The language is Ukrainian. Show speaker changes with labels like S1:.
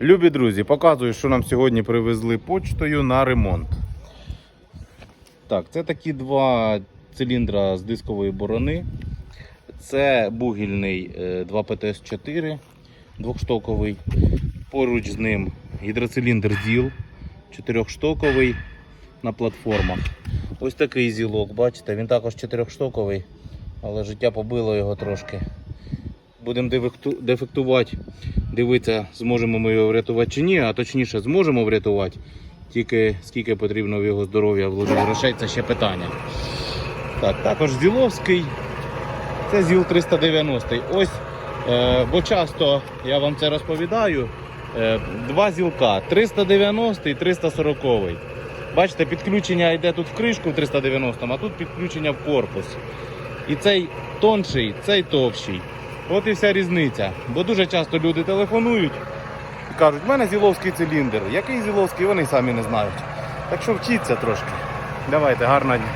S1: Любі друзі, показую, що нам сьогодні привезли почтою на ремонт. Так, це такі два циліндра з дискової борони. Це бугільний е, 2ПТС-4 двохштоковий. Поруч з ним гідроциліндр ЗІЛ чотирьохштоковий на платформах. Ось такий зілок, бачите, він також чотирьохштоковий, але життя побило його трошки. Будемо дефектувати, дивитися, зможемо ми його врятувати чи ні, а точніше зможемо врятувати. Тільки скільки потрібно в його здоров'я вложити грошей, це ще питання. Так, також Зіловський. Це ЗІЛ 390. Ось, е, бо часто я вам це розповідаю. Е, два зілка 390 і 340. Бачите, підключення йде тут в кришку в 390, а тут підключення в корпус. І цей тонший, цей товщий. От і вся різниця. Бо дуже часто люди телефонують і кажуть, в мене зіловський циліндр. Який зіловський, вони самі не знають. Так що вчіться трошки. Давайте, гарного дня.